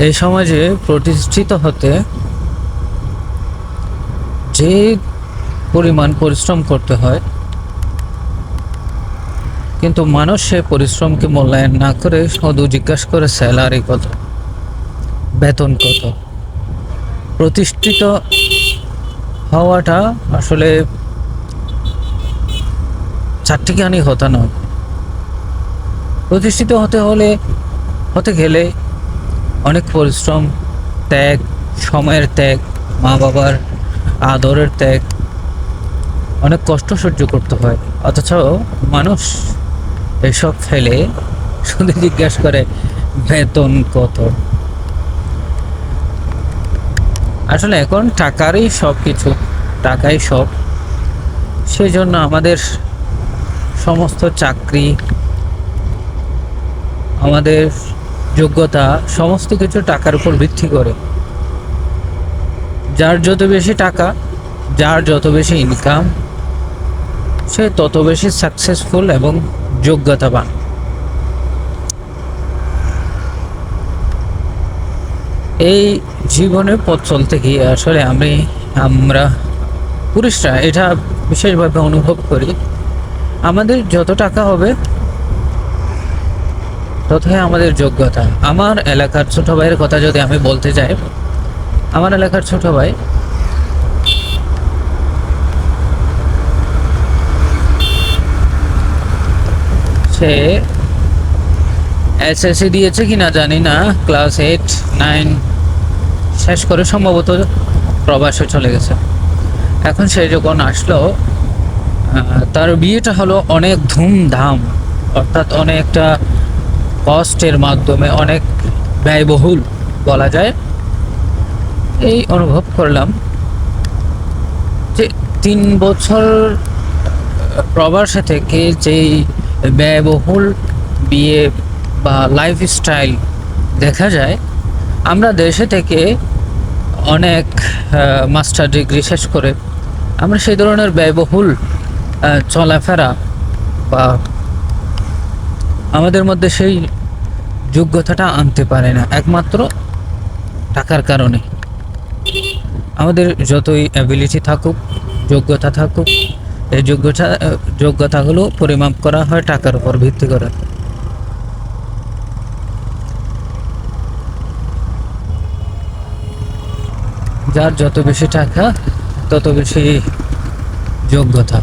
এই সমাজে প্রতিষ্ঠিত হতে যে পরিমাণ পরিশ্রম করতে হয়, কিন্তু মানুষ সে পরিশ্রমকে মূল্যায়ন না করে শুধু জিজ্ঞাসা করে স্যালারি কত, বেতন কত। প্রতিষ্ঠিত হওয়াটা আসলে চারটিখানি হতা নয়। প্রতিষ্ঠিত হতে হলে, হতে গেলে অনেক পরিশ্রম, ত্যাগ, সময়ের ত্যাগ মা বাবার আদরের ত্যাগ। অনেক কষ্ট সহ্য করতে হয়। অথচ মানুষ এসব ফেলে শুধু জিজ্ঞাসা করে, বেতন কত? আসলে এখন টাকারই সব কিছু টাকাই সব। সেই জন্য আমাদের সমস্ত চাকরি, আমাদের যোগ্যতা সমস্ত কিছু টাকার উপর ভিত্তি করে। যার যত বেশি টাকা, যার যত বেশি ইনকাম সে তত বেশি সাকসেসফুল এবং যোগ্যতাবান। এই জীবনে পথ চলতে গিয়ে আসলে আমি, আমরা পুরুষরা এটা বিশেষভাবে অনুভব করি। আমাদের যত টাকা হবে ততই আমাদের যোগ্যতা। আমার এলাকার ছোট ভাইয়ের কথা যদি আমি বলতে যাই, আমার এলাকার ছোট ভাই সে এসএসসি দিয়েছে কি না জানি না ক্লাস এইট নাইন শেষ করে সম্ভবত প্রবাসে চলে গেছে। এখন সে যখন আসলো তার বিয়েটা হলো অনেক ধুমধাম, অর্থাৎ অনেকটা কষ্টের মাধ্যমে অনেক ব্যয়বহুল বলা যায়। এই অনুভব করলাম যে তিন বছর প্রবাসে থেকে যেই ব্যয়বহুল বিয়ে বা লাইফস্টাইল দেখা যায়, আমরা দেশে থেকে অনেক মাস্টার ডিগ্রি শেষ করে আমরা সেই ধরনের ব্যয়বহুল চলাফেরা বা আমাদের মধ্যে সেই যোগ্যতাটা আনতে পারে না, একমাত্র টাকার কারণে। আমাদের যতই অ্যাবিলিটি থাকুক, যোগ্যতা থাকুক, এই যোগ্যতা যোগ্যতাগুলো পরিমাপ করা হয় টাকার উপর ভিত্তি করে। যার যত বেশি টাকা, তত বেশি যোগ্যতা।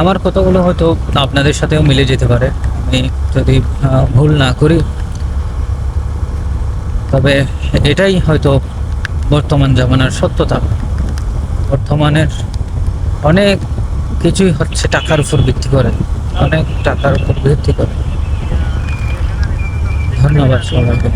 আমার কথাগুলো হয়তো আপনাদের সাথেও মিলে যেতে পারে। আমি যদি ভুল না করি, তবে এটাই হয়তো বর্তমান জামানার সত্যতা। বর্তমানের অনেক কিছুই হচ্ছে টাকার উপর ভিত্তি করে, অনেক টাকার উপর ভিত্তি করে। ধন্যবাদ সবাইকে।